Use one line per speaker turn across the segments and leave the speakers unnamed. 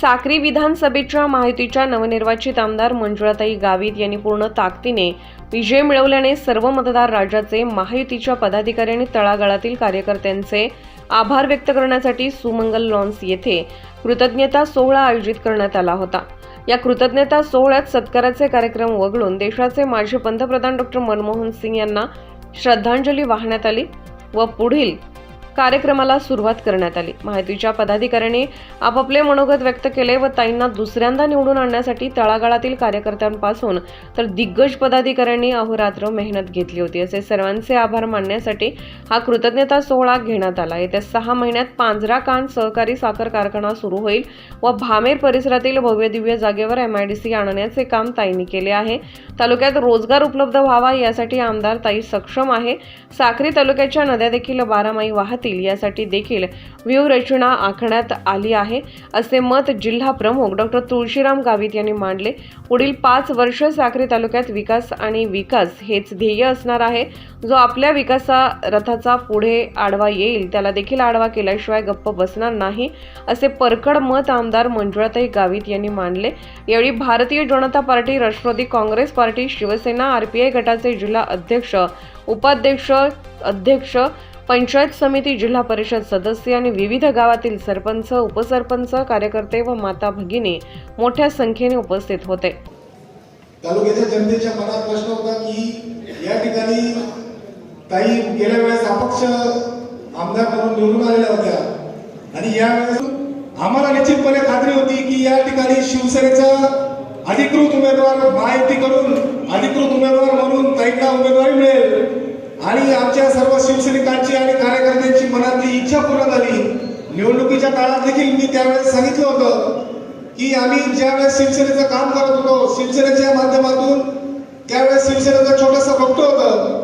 साक्री विधानसभेच्या माहितीच्या नवनिर्वाचित आमदार मंजुळाताई गावित यांनी पूर्ण ताकदीने विजय मिळवल्याने सर्व मतदार राज्याचे महायुतीच्या पदाधिकारी आणि तळागाळातील कार्यकर्त्यांचे आभार व्यक्त करण्यासाठी सुमंगल लॉन्स येथे कृतज्ञता सोहळा आयोजित करण्यात आला होता. या कृतज्ञता सोहळ्यात सत्काराचे कार्यक्रम वगळून देशाचे माजी पंतप्रधान डॉक्टर मनमोहन सिंग यांना श्रद्धांजली वाहण्यात आली व पुढील कार्यक्रमाला सुरुवात करण्यात आली. माहितीच्या पदाधिकाऱ्यांनी आपापले मनोगत व्यक्त केले व ताईंना दुसऱ्यांदा निवडून आणण्यासाठी तळागाळातील कार्यकर्त्यांपासून तर दिग्गज पदाधिकाऱ्यांनी अहोरात्र मेहनत घेतली होती. असे सर्वांचे आभार मानण्यासाठी हा कृतज्ञता सोहळा घेण्यात आला. येत्या सहा महिन्यात पांजरा कान सहकारी साखर कारखाना सुरू होईल व भामेर परिसरातील भव्य दिव्य जागेवर सी आणण्याचे काम ताईंनी केले आहे. तालुक्यात रोजगार उपलब्ध व्हावा यासाठी आमदार ताई सक्षम आहे. साखरी तालुक्याच्या नद्या देखील बारामाही वाहतील यासाठी देखील व्यूहरचना आखण्यात आली आहे. असे मत जिल्हा प्रमुख डॉक्टर तुळशीराम गावित यांनी मांडले. पुढील पाच वर्ष साक्री तालुक्यात विकास आणि विकास हेच ध्येय असणार आहे. जो आपल्या विकासा रथाचा पुढे आडवा येईल त्याला देखील आडवा केल्याशिवाय गप्प बसणार नाही असे परखड मत आमदार मंजुळाताई गावित यांनी मांडले. यावेळी Bharatiya Janata Party Rashtravadi Congress Party Shiv Sena RPI गटाचे जिल्हा अध्यक्ष उपाध्यक्ष अध्यक्ष पंचायत समिती जिल्हा परिषद सदस्य आणि विविध गावातील सरपंच उपसरपंच कार्यकर्ते व माता भगिनी मोठ्या संख्येने उपस्थित होते.
तालुक्याच्या जनतेच्या मनात प्रश्न होता की या ठिकाणी ताई गेल्या वेळेस अपक्ष आमदार म्हणून निवडून आलेल्या होत्या. आणि यावेळेस आम्हाला निश्चितपणे खात्री होती की या ठिकाणी शिवसेनेचा अधिकृत उमेदवार महायुती करून अधिकृत उमेदवार म्हणून ताईंना उमेदवारी मिळेल. आणि आमच्या सर्व शिवसैनिकांची आणि कार्यकर्त्यांची मनातली इच्छा पूर्ण झाली. निवडणुकीच्या काळात देखील मी त्यावेळेस सांगितलं होतं की आम्ही ज्यावेळेस शिवसेनेचं काम करत होतो शिवसेनेच्या माध्यमातून त्यावेळेस शिवसेनेचं छोटंसं रोपटं होतं.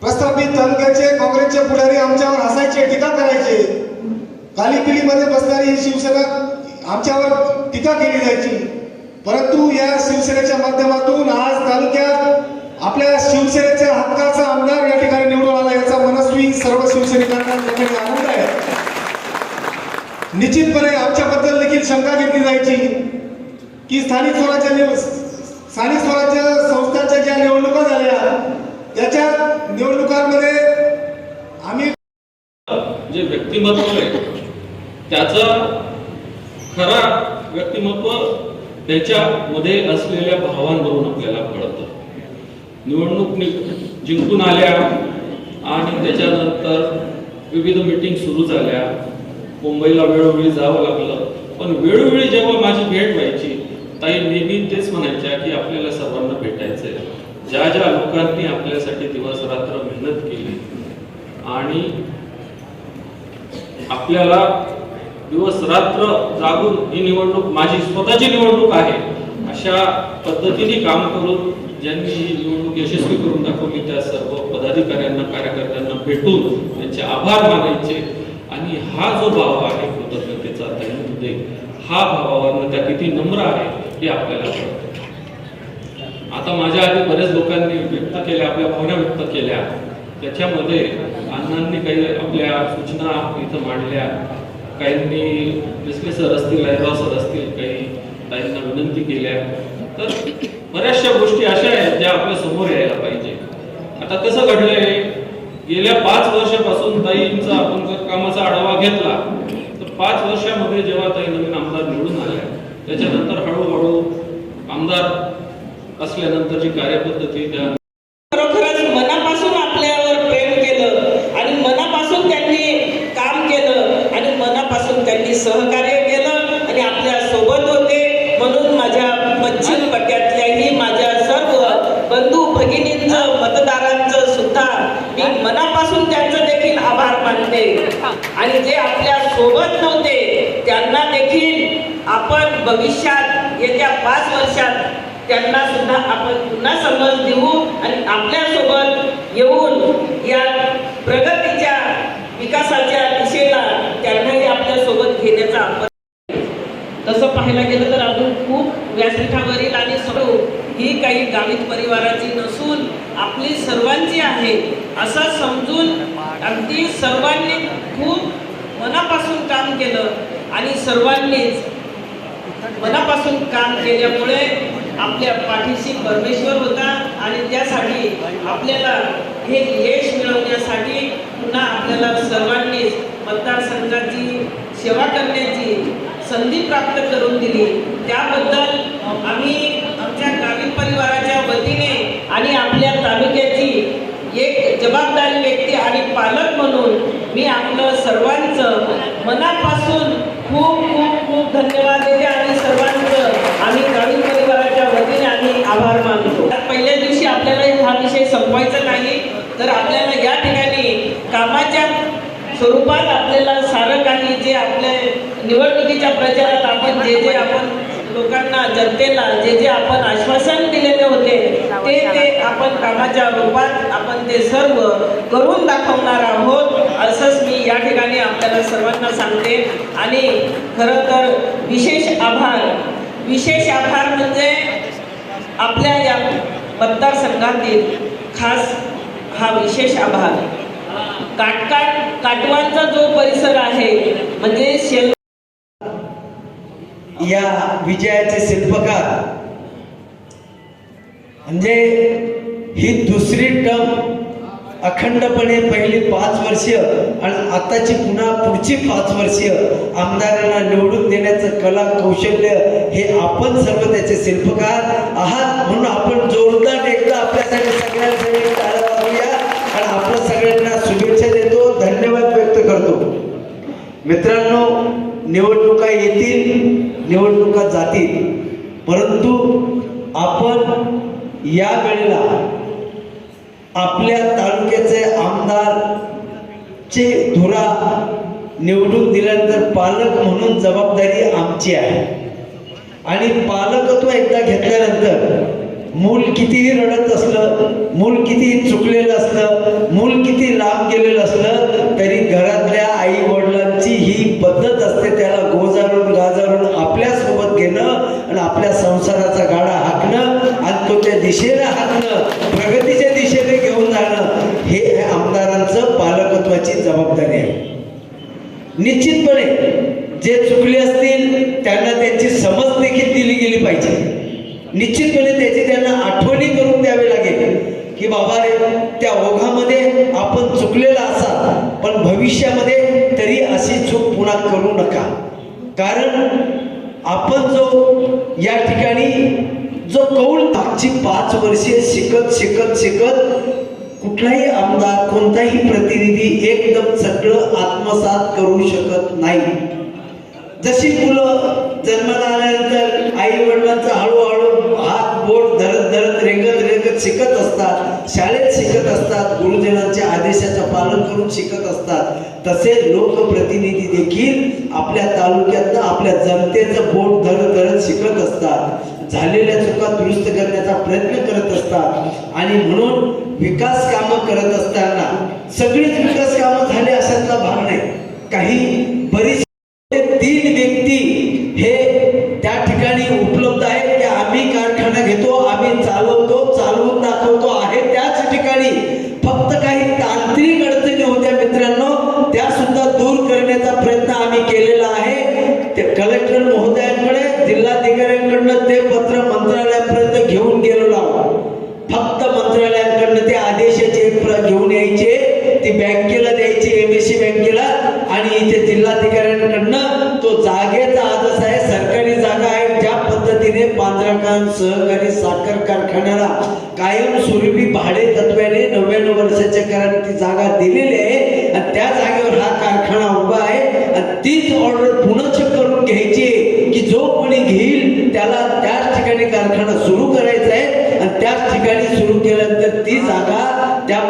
प्रस्थापित तालुक्याचे काँग्रेसचे पुढारी आमच्यावर हसायचे टीका करायचे. काली पिढीमध्ये बसणारी ही शिवसेना आमच्यावर टीका केली जायची. परंतु या शिवसेनेच्या माध्यमातून आज तालुक्यात आपल्या शिवसेनेच्या हक्काचा आमदार या ठिकाणी निवडून आला याचा मनस्वी सर्व शिवसैनिकांना आनंद आहे. निश्चितपणे आमच्याबद्दल देखील शंका घेतली जायची की स्थानिक स्वराज्य निव- स्थानिक स्वराज्य संस्थांच्या ज्या निवडणुका झाल्या त्याच्या निवडणुकांमध्ये आम्ही
जे व्यक्तिमत्व आहे त्याचं खरा व्यक्तिमत्व त्याच्यामध्ये असलेल्या भावांवरून आपल्याला कळतं. निवडणूक जिंकून आल्या आणि त्याच्यानंतर विविध मीटिंग सुरू झाल्या. मुंबईला वेळोवेळी जावं लागलं. पण वेळोवेळी जेव्हा माझी भेट व्हायची ताई नेहमी तेच म्हणायच्या की आपल्याला सर्वांना भेटायचंय. ज्या ज्या लोकांनी आपल्यासाठी दिवस रात्र मेहनत केली आणि आपल्याला दिवस रात्र जागून ही निवडणूक माझी स्वतःची निवडणूक आहे अशा पद्धतीने काम करून ज्यांनी ही निवडणूक यशस्वी करून दाखवली त्या सर्व पदाधिकाऱ्यांना कार्यकर्त्यांना भेटून त्यांचे आभार मानायचे. आणि हा जो भाव आहे कृतज्ञतेचा त्यांनी हा भावावरनं त्या किती नम्र आहे हे आपल्याला कळतं. आता माझ्या आधी बऱ्याच लोकांनी व्यक्त केल्या आपल्या भावना व्यक्त केल्या. त्याच्यामध्ये अण्णांनी काही आपल्या सूचना इथं मांडल्या. काहींनी डिस्ले सर असतील लायराव सर असतील काही ताईंना विनंती केल्या. तर बऱ्याचशा गोष्टी अशा आहेत ज्या आपल्यासमोर यायला पाहिजे. आता कसं घडलंय? गेल्या पाच वर्षापासून ताईंचा आपण जर कामाचा आढावा घेतला तर पाच वर्षामध्ये जेव्हा ताई नवीन आमदार निवडून आल्या त्याच्यानंतर हळूहळू आमदार असल्यानंतरची कार्यपद्धती त्या
खरोखरच मनापासून आपल्यावर प्रेम केलं आणि मनापासून त्यांनी काम केलं आणि मनापासून त्यांनी सहकार्य केलं आणि आपल्यासोबत होते म्हणून माझ्या पश्चिम पट्ट्यातल्याही माझ्या सर्व बंधू भगिनींचं मतदारांचं सुद्धा मी मनापासून त्यांचं देखील आभार मानते आणि जे आपल्या सोबत नव्हते. त्यांना देखील आपण भविष्यात येत्या पाच वर्षात त्यांना सुद्धा आपण पुन्हा समज देऊ आणि आपल्यासोबत येऊन या प्रगतीच्या विकासाच्या दिशेला त्यांनाही आपल्यासोबत घेण्याचा आपण तसं पाहायला गेलं तर अजून खूप व्यासपीठावरील आणि सर्व ही काही गावित परिवाराची नसून आपली सर्वांची आहे असं समजून अगदी सर्वांनी खूप मनापासून काम केलं आणि सर्वांनीच मनापासून काम केल्यामुळे आपल्या पाठीशी परमेश्वर होता आणि त्यासाठी आपल्याला हे यश मिळवण्यासाठी पुन्हा आपल्याला सर्वांनीच मतदारसंघाची सेवा करण्याची संधी प्राप्त करून दिली. त्याबद्दल आम्ही आमच्या ग्रामीण परिवाराच्या वतीने आणि आपल्या तालुक्याची एक जबाबदारी व्यक्ती आणि पालक म्हणून मी आपलं सर्वांचं मनापासून खूप खूप खूप धन्यवाद देते आणि सर्वांचं आम्ही गावी परिवाराच्या वतीने आम्ही आभार मानतो पहिल्या दिवशी आपल्याला हा विषय संपवायचा नाही तर आपल्याला या ठिकाणी कामाच्या स्वरूपात आपल्याला सारं काही जे आपले निवडणुकीच्या प्रचारात आपण जे जे आपण लोकांना जनतेला जे जे आपण आश्वासन दिलेले होते ते ते आपण कामाच्या रूपात आपण ते सर्व करून दाखवणार आहोत असंच मी या ठिकाणी आपल्याला सर्वांना सांगते. आणि खरं तर विशेष आभार. विशेष आभार म्हणजे आपल्या या मतदारसंघातील खास हा विशेष आभार. काटकाट काटवांचा जो परिसर आहे म्हणजे शेल
या विजयाचे शिल्पकार. म्हणजे ही दुसरी टर्म अखंडपणे पहिली पाच वर्ष आणि आताची पुन्हा पुढची पाच वर्ष आमदारांना निवडून देण्याचं कला कौशल्य हे आपण सर्व त्याचे शिल्पकार आहात. म्हणून आपण जोरदार एकदा आपल्यासाठी सगळ्यांसाठी आणि आपल्या सगळ्यांना मित्रांनो निवडणुका येतील निवडणुका जातील परंतु आपण या वेळेला आपल्या तालुक्याचे आमदार चे धुरा निवडून दिल्यानंतर पालक म्हणून जबाबदारी आमची आहे. आणि पालकत्व एकदा घेतल्यानंतर मूल कितीही रडत असलं मूल कितीही चुकलेलं असलं मूल किती लांब गेलेलं असलं तरी घरातल्या आई जी पद्धत असते त्याला गोजारून गाजारून आपल्यासोबत घेणं आणि आपल्या संसाराचा गाडा हाकणं आणि तो त्या दिशेने हाकणं प्रगतीच्या दिशेने घेऊन जाणं हे आमदारांचं पालकत्वाची जबाबदारी आहे. निश्चितपणे जे चुकले असतील त्यांना त्यांची समज देखील दिली गेली पाहिजे. निश्चितपणे त्याची त्यांना आठवणी करून द्यावी लागेल की बाबा रे त्या ओघामध्ये आपण चुकलेला असा पण भविष्यामध्ये तरी अशी चूक पुन्हा करू नका. कारण आपण जो या ठिकाणी जो कौल मागची पाच वर्षे शिकत शिकत शिकत कुठलाही आमदार कोणताही प्रतिनिधी एकदम सगळं आत्मसात करू शकत नाही. जशी मुलं जन्माला आल्यानंतर आई वडिलांचा हळूहळू हात बोट धरत धरत रेंगत रेंगत शिकत असतात शाळेत शिकत असतात गुरुजनांच्या पालन करून शिकत असतात. तसे लोकप्रतिनिधी देखील आपल्या तालुक्यातनं आपल्या जनतेचं बोट धरत धरत शिकत असतात. झालेल्या चुका दुरुस्त करण्याचा प्रयत्न करत असतात. आणि म्हणून विकास कामं करत असताना सगळीच विकास कामं झाले अशातला भाग नाही. काही बरीच द्यायचे ती बँकेला द्यायची एम एस सी बँकेला आणि इथे जिल्हाधिकाऱ्यांकडनं तो जागेचा आदेश आहे सरकारी जागा आहे ज्या पद्धतीने पांढरकान सहकारी साखर कारखान्याला कायम स्वरूपी भाडे तत्वाने नव्याण्णव वर्षाच्या कराने ती जागा दिलेली आहे आणि त्या जागेवर हा कारखाना उभा आहे आणि तीच ऑर्डर पुनश्च करून घ्यायची की जो कोणी घेईल त्याला त्याच ठिकाणी कारखाना सुरू करायचा आहे आणि त्याच ठिकाणी सुरू केल्यानंतर ती जागा त्या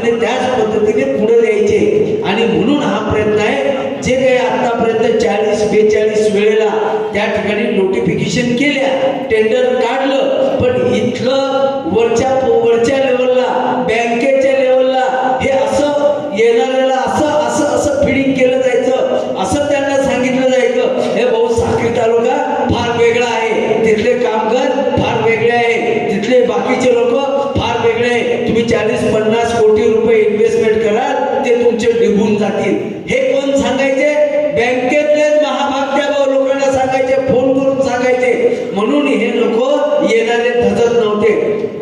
पद्धतीने त्याच पद्धतीने पुढे द्यायचे आणि म्हणून हा प्रयत्न आहे जे काही आतापर्यंत चाळीस बेचाळीस वेळेला त्या ठिकाणी नोटिफिकेशन केल्या टेंडर काढलं पण इथलं वरच्या म्हणून हे लोक येणारे धजत नव्हते.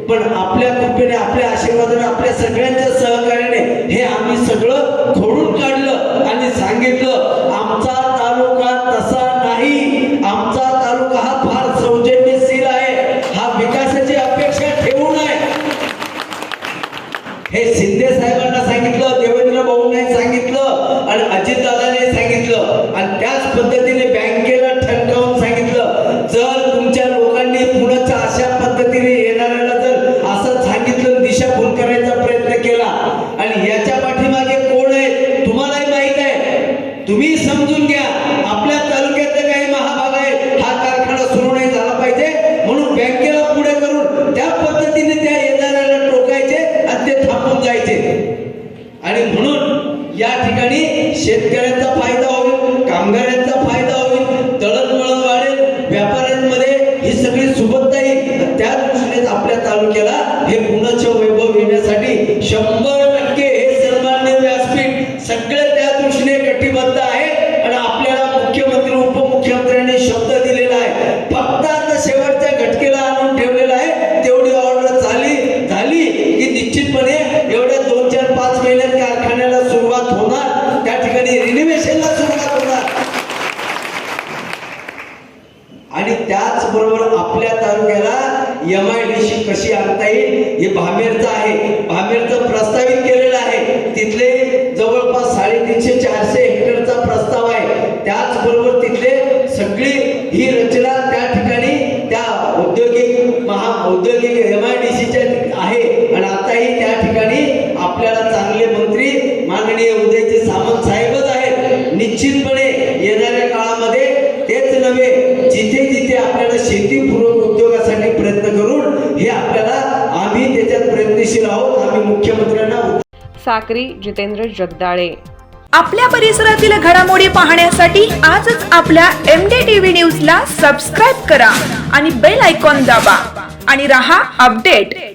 पण आपल्या कृपेने आपल्या आशीर्वादाने आपल्या सगळ्यांच्या सहकार्याने हे आम्ही सगळं खोडून काढलं आणि सांगितलं आमचा तालुका तसा नाही. आमचा तालुका हा फार सौजन्यशील आहे. हा विकासाची अपेक्षा ठेवू नये हे शिंदे साहेबांना सांगितलं देवेंद्र भाऊ सांगितलं आणि अजित अजितदादाने सांगितलं. आणि त्याच पद्धतीने कशी आणता येईल हे भामेरचं आहे. भामेरचं प्रस्तावित केलेलं आहे. तिथले जवळपास साडेतीनशे चारशे हेक्टरचा प्रस्ताव आहे. त्याचबरोबर तिथले सगळी ही रचना त्या ठिकाणी त्या औद्योगिक महा औद्योगिक एम आय डी सीच्या आहे. आणि आताही त्या ठिकाणी आपल्याला चांगले मंत्री माननीय उदयचे सामंत साहेबच आहेत. निश्चितपणे येणाऱ्या काळामध्ये तेच नव्हे जिथे जिथे आपल्याला शेतीपूर्वक उद्योगासाठी प्रयत्न करून हे आहोत. आम्ही मुख्यमंत्र्यांना
साक्री जितेंद्र जगदाळे.
आपल्या परिसरातील घडामोडी पाहण्यासाठी आजच आपल्या एम डी टीव्ही न्यूजला सबस्क्राईब करा आणि बेल आयकॉन दाबा. आणि रहा अपडेट.